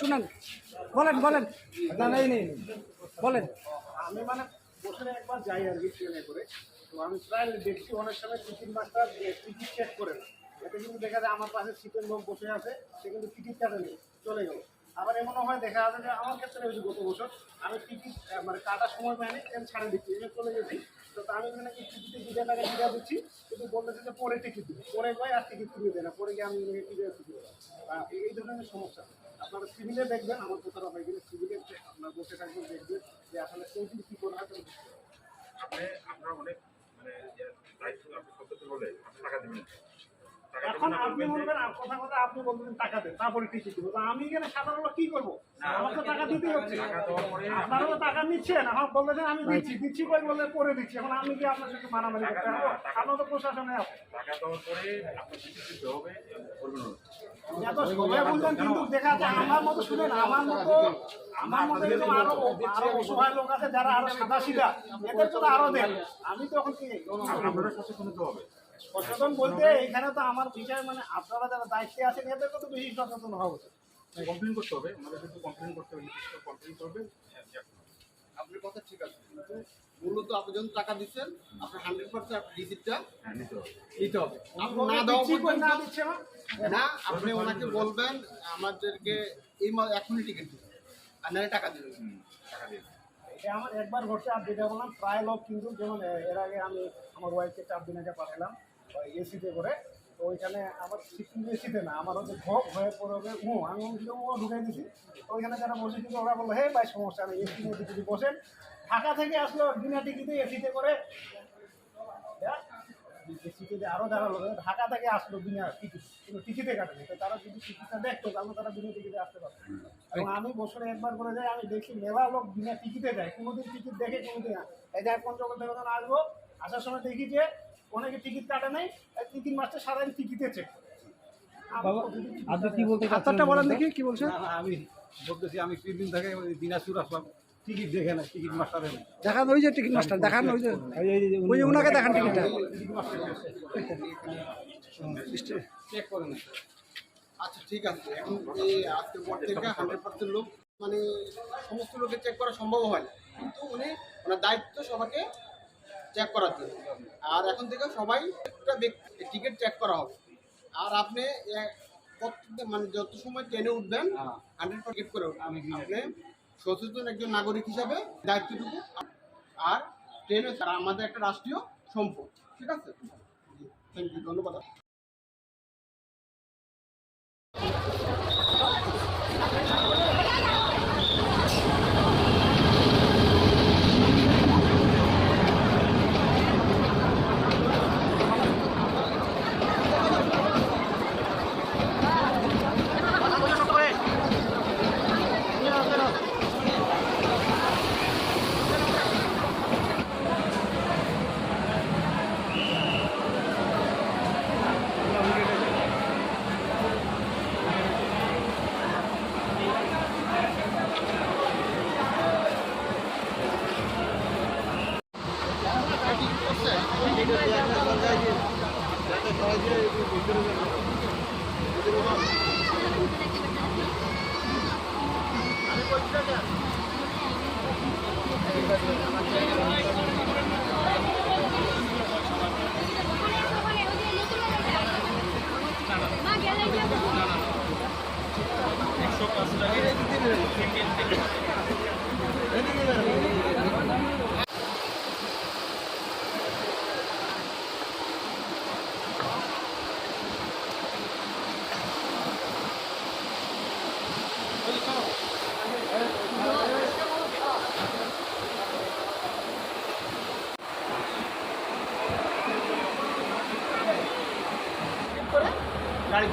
শুনেন। বলেন বলেন। না নেই নেই। বলেন। আমি মানে বছরে একবার যাই আর কি ট্রেনে করে। তো আমি প্রায় দেখছি অনেক সময় টিকিট মাস্টার টিকিট চেক করে না। এতে কিন্তু দেখা যায় আমার পাশে সিটের লোক বসে আছে, সে কিন্তু টিকিট কাটে নেই চলে গেল। আবার এমনও হয়, দেখা যাবে যে আমার ক্ষেত্রে হয়েছে গত বছর। আমি টিকিট মানে কাটার সময় পাইনি ট্রেন ছাড়ে দিচ্ছি এনে চলে গেছি। তো আমি এখানে কি টিকিটে দুটা টাকা দিয়ে দিচ্ছি, কিন্তু বলতেছে যে পরে টিকিট দিবে। পরে গিয়ে আর টিকিট কিনে দেয় না, পরে গিয়ে আমি টিকিট দিতে এই ধরনের সমস্যা। আপনারা সিভিলে দেখবেন, আমার কথাটা হয় কিন্তু সিভিলে আপনার বসে থাকবেন, দেখবেন যে আসলে কোন কী করা হয় আপনার অনেক মানে দায়িত্ব আপনি সত্যি বলে টাকা দেবেন। এখন আপনি মনে করেন কথা কথা আপনি বলবেন টাকা দেন তারপরে টিকিট দেবো আমি এখানে সাধারণ কি করব? আমার তো টাকা দিতেই হচ্ছে। আপনারা তো টাকা নিচ্ছেন এখন বলতেছেন আমি দিচ্ছি দিচ্ছি কই বলে পরে দিচ্ছি। এখন আমি কি আপনার সাথে মানামারি করতে পারব? আপনার তো প্রশাসনে আছে। টাকা দেওয়ার পরে আপনার টিকিট দিতে হবে করবেন এত সবাই বলছেন কিন্তু দেখা যায় আমার মতো শুনেন আমার মতো আমার মতো এরকম আরও আরও অসহায় লোক আছে যারা আরও সাদা সিধা এদের তো আরও দেন। আমি তো এখন কি আপনারা সচেতন হবে? সচেতন বলতে এখানে তো আমার বিষয় মানে আপনারা যারা দায়িত্বে আছেন এদেরকে তো বেশি সচেতন হওয়া উচিত। কমপ্লেন করতে হবে আমাদের কিন্তু কমপ্লেন করতে হবে কমপ্লেন করবে। আপনার কথা ঠিক আছে মূলত আপনি যখন টাকা দিচ্ছেন আপনার হান্ড্রেড পার্সেন্ট আপনার রিসিপ্টটা হ্যাঁ নিতে হবে। আপনি না না দেওয়া না দিচ্ছে না? আপনি ওনাকে বলবেন আমাদেরকে এই মা এখনই টিকিট দিন আর নাহলে টাকা দেবেন। টাকা দিয়ে এটা আমার একবার ঘটছে আর যেটা বললাম প্রায় লোক কিন্তু যেমন এর আগে আমি আমার ওয়াইফকে চার দিন আগে পাঠালাম। এসিতে করে, তো ওইখানে আমার কিন্তু এসিতে না, আমার হচ্ছে ঘপ হয়ে পড়ে হবে ও আমি ও ঢুকাই দিছি। তো ওইখানে যারা বসে কিন্তু ওরা বলল হে ভাই, সমস্যা নেই এসি মধ্যে যদি বসেন। ঢাকা থেকে আসলো, বিনা টিকিটে এসিতে করে। যে আরও যারা লোক ঢাকা থেকে আসলো বিনা টিকিট কিন্তু টিকিটে কাটেনি। তো তারা যদি টিকিটটা দেখতো, তাহলে তারা বিনা টিকিটে আসতে পারতো। এবং আমি বছরে একবার করে যাই, আমি দেখি মেলা লোক বিনা টিকিটে যায় কোনোদিন টিকিট দেখে, কোনোদিন। এই যে পঞ্চগড় থেকে যখন আসব, আসার সময় দেখি যে অনেকে টিকিট কাটে নাই তিন তিন মাসটা সারাদিন টিকিটে চেক বাবা আপনি কি বলতে চাচ্ছেন? হাতটা বলেন দেখি কি বলছেন না, না, আমি বলতেছি আমি তিন দিন থেকে দিনাজপুর আসলাম। টিকিট দেখে না টিকিট মাস্টার এনে দেখান ওই যে টিকিট মাস্টার দেখান ওই যে এই যে- এই যে ওই যে ওনাকে দেখান টিকিটটা চেক করে না আচ্ছা ঠিক আছে। এখন এই পর থেকে হান্ড্রেড পার্সেন্ট লোক মানে সমস্ত লোকের চেক করা সম্ভব হয় না। কিন্তু উনি ওনার দায়িত্ব সবাইকে চেক করার জন্য। আর এখন থেকে সবাই একটা টিকিট চেক করা হবে। আর আপনি মানে যত সময় ট্রেনে উঠবেন হান্ড্রেড টিকিট করে আপনি সচেতন একজন নাগরিক হিসাবে দায়িত্বটুকু আর ট্রেনে আমাদের একটা রাষ্ট্রীয় সম্পদ। ঠিক আছে? থ্যাংক ইউ ধন্যবাদ। একশো পাঁচ টাকা। আমি